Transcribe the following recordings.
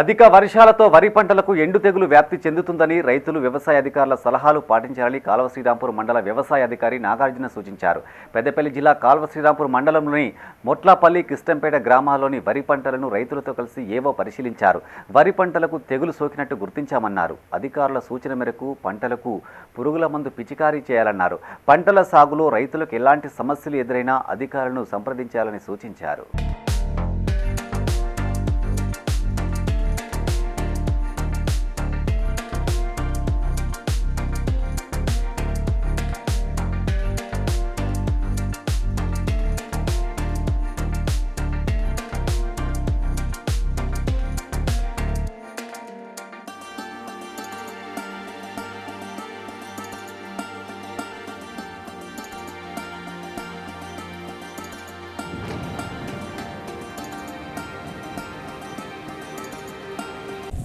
అధిక వర్షాలతో వరి పంటలకు ఎండు తెగులు వ్యాప్తి చెందుతుందని రైతులు వ్యవసాయ అధికారుల సలహాలు పాటించాలని కాల్వ శ్రీరాంపూర్ మండల వ్యవసాయ అధికారి నాగార్జున సూచించారు. పెద్దపల్లి జిల్లా కాల్వ శ్రీరాంపూర్ మండలంలోని మొట్లపల్లి కిష్టంపేట గ్రామాల్లోని వరి పంటలను రైతులతో కలిసి ఏవో పరిశీలించారు. వరి పంటలకు తెగులు సోకినట్టు గుర్తించామన్నారు. అధికారుల సూచన మేరకు పంటలకు పురుగుల మందు పిచికారీ చేయాలన్నారు. పంటల సాగులో రైతులకు ఎలాంటి సమస్యలు ఎదురైనా అధికారులను సంప్రదించాలని సూచించారు.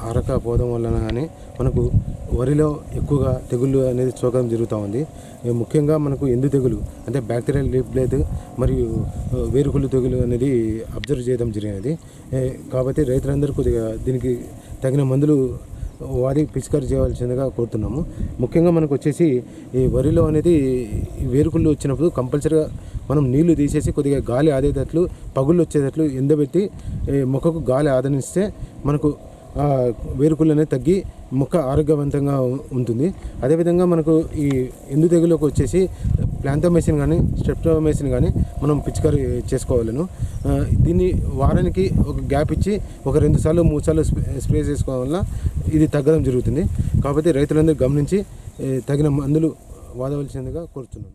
అరక పోవడం వలన కానీ మనకు వరిలో ఎక్కువగా తెగుళ్ళు అనేది సోకడం జరుగుతూ ఉంది. ముఖ్యంగా మనకు ఎందు తెగులు అంటే బ్యాక్టీరియల్ లీఫ్ బ్లేడ్ మరియు వేరుకుళ్ళు తెగులు అనేది అబ్జర్వ్ చేయడం జరిగినది. కాబట్టి రైతులందరూ కొద్దిగా దీనికి తగిన మందులు వాడి పిచికారి చేయవలసిందిగా కోరుతున్నాము. ముఖ్యంగా మనకు వచ్చేసి ఈ వరిలో అనేది వేరుకుళ్ళు వచ్చినప్పుడు కంపల్సరీగా మనం నీళ్ళు తీసేసి కొద్దిగా గాలి ఆదేటట్లు పగుళ్ళు వచ్చేటట్లు ఎండబెట్టి మొక్కకు గాలి ఆదరిస్తే మనకు వేరుకుళ్ళు అనేది తగ్గి మొక్క ఆరోగ్యవంతంగా ఉంటుంది. అదేవిధంగా మనకు ఈ ఎందు తెగులోకి వచ్చేసి ప్లాంతోమెసిన్ కానీ స్ట్రెప్టోమెసిన్ కానీ మనం పిచికారి చేసుకోవాలను. దీన్ని వారానికి ఒక గ్యాప్ ఇచ్చి ఒక రెండు సార్లు మూడు సార్లు స్ప్రే చేసుకోవాలన్నా చేసుకోవడం వల్ల ఇది తగ్గడం జరుగుతుంది. కాబట్టి రైతులందరూ గమనించి తగిన మందులు వాదవలసిందిగా కోరుతున్నాను.